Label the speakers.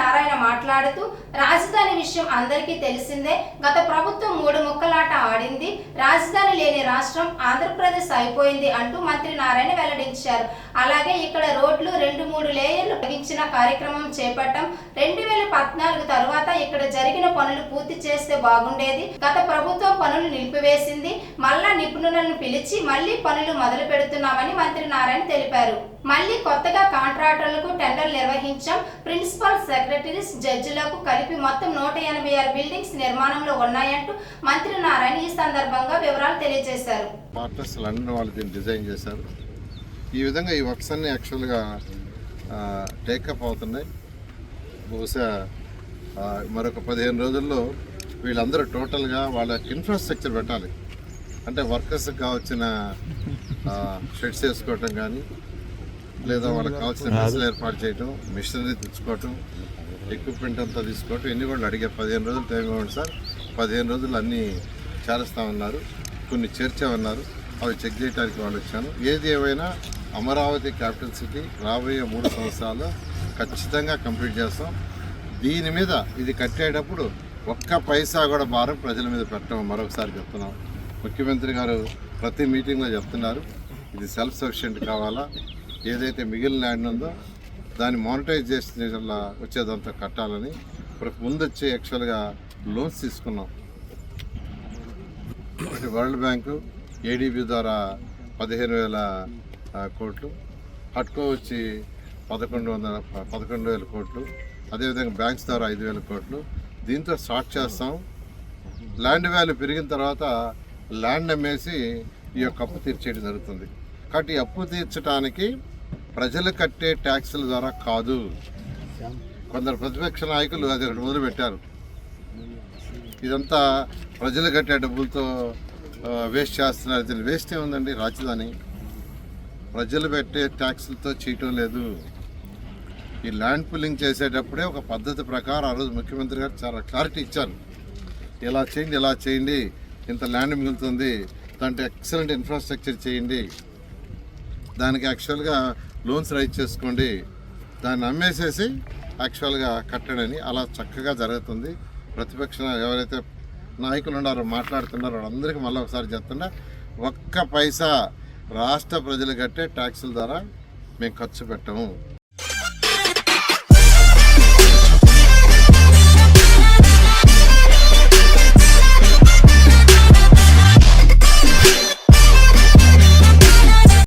Speaker 1: నారాయణ మాట్లాడుతూ రాజధాని విషయం అందరికీ తెలిసిందే. గత ప్రభుత్వం మూడు ముక్కలాట ఆడింది. రాజధాని లేని రాష్ట్రం ఆంధ్రప్రదేశ్ అయిపోయింది అంటూ మంత్రి నారాయణ వెల్లడించారు. అలాగే ఇక్కడ రోడ్లు రెండు మూడు లే తగ్గించిన కార్యక్రమం చేపట్టడం రెండు వేల పద్నాలుగు తర్వాత ఇక్కడ జరిగిన పనులు పూర్తి చేస్తే బాగుండేది. గత ప్రభుత్వం పనులు నిలిపివేసింది. మళ్ళా నిపుణులను పిలిచి మళ్ళీ పనులు మొదలు పెడుతున్నామని మంత్రి నారాయణ తెలిపారు. మళ్ళీ కొత్తగా కాంట్రాక్టర్లకు టెండర్ నిర్వహించాం. ప్రిన్సిపల్ సెక్రటరీస్ జడ్జిలకు కలిపి మొత్తం నూట ఎనభై ఆరు బిల్డింగ్స్ నిర్మాణంలో ఉన్నాయంటూ మంత్రి నారాయణ ఈ సందర్భంగా వివరాలు తెలియజేశారు.
Speaker 2: డిజైన్ చేశారు. ఈ విధంగా ఈ వర్క్స్ అన్ని యాక్చువల్గా టేకప్ అవుతున్నాయి. బహుశా మరొక పదిహేను రోజుల్లో వీళ్ళందరూ టోటల్గా వాళ్ళ ఇన్ఫ్రాస్ట్రక్చర్ పెట్టాలి. అంటే వర్కర్స్కి కావాల్సిన షెడ్స్ వేసుకోవటం కానీ లేదా వాళ్ళకి కావాల్సిన మెషిన్లు ఏర్పాటు చేయటం మిషనరీ తెచ్చుకోవటం ఎక్విప్మెంట్ అంతా తీసుకోవటం ఎన్ని కూడా అడిగారు పదిహేను రోజులు టైం ఇవ్వండి సార్. పదిహేను రోజులు అన్నీ చేరుస్తామన్నారు. కొన్ని చేర్చామన్నారు. అవి చెక్ చేయడానికి వాళ్ళు వచ్చాను. ఏది ఏమైనా అమరావతి క్యాపిటల్ సిటీ రాబోయే మూడు సంవత్సరాలు ఖచ్చితంగా కంప్లీట్ చేస్తాం. దీని మీద ఇది కట్టేటప్పుడు ఒక్క పైసా కూడా భారం ప్రజల మీద పెట్టడం మరొకసారి చెప్తున్నాం. ముఖ్యమంత్రి గారు ప్రతి మీటింగ్లో చెప్తున్నారు. ఇది సెల్ఫ్ సఫిషియెంట్ కావాలా? ఏదైతే మిగిలిన ల్యాండ్ ఉందో దాన్ని మానిటైజ్ చేసిన వచ్చేదంతా కట్టాలని ముందు వచ్చి యాక్చువల్గా లోన్స్ తీసుకున్నాం. వరల్డ్ బ్యాంకు ఏడీబీ ద్వారా పదిహేను వేల కోట్లు హట్కో వచ్చి పదకొండు వందల పదకొండు వేల కోట్లు అదేవిధంగా బ్యాంక్స్ ద్వారా ఐదు వేల కోట్లు. దీంతో స్టార్ట్ చేస్తాం. ల్యాండ్ వాల్యూ పెరిగిన తర్వాత ల్యాండ్ అమ్మేసి ఈ యొక్క అప్పు తీర్చేయడం జరుగుతుంది. కాబట్టి ఈ అప్పు తీర్చడానికి ప్రజలు కట్టే ట్యాక్సుల ద్వారా కాదు. కొందరు ప్రతిపక్ష నాయకులు అది ఒకటి మొదలుపెట్టారు. ఇదంతా ప్రజలు కట్టే డబ్బులతో వేస్ట్ చేస్తున్నారు. దీన్ని వేస్ట్ ఏముందండి? రాజధాని. ప్రజలు పెట్టే ట్యాక్సులతో చేయటం లేదు. ఈ ల్యాండ్ పుల్లింగ్ చేసేటప్పుడే ఒక పద్ధతి ప్రకారం ఆ రోజు ముఖ్యమంత్రి గారు చాలా క్లారిటీ ఇచ్చారు. ఇలా చేయండి ఇలా చేయండి ఇంత ల్యాండ్ మిగులుతుంది దాంట్లో ఎక్సలెంట్ ఇన్ఫ్రాస్ట్రక్చర్ చేయండి. దానికి యాక్చువల్గా లోన్స్ రైజ్ చేసుకోండి. దాన్ని అమ్మేసేసి యాక్చువల్గా కట్టడని అలా చక్కగా జరుగుతుంది. ప్రతిపక్ష ఎవరైతే నాయకులు ఉన్నారో మాట్లాడుతున్నారో వాళ్ళందరికీ మళ్ళీ ఒకసారి చెప్తున్నా ఒక్క పైసా రాష్ట్ర ప్రజలు కట్టే ట్యాక్సుల ద్వారా మేము ఖర్చు పెట్టము.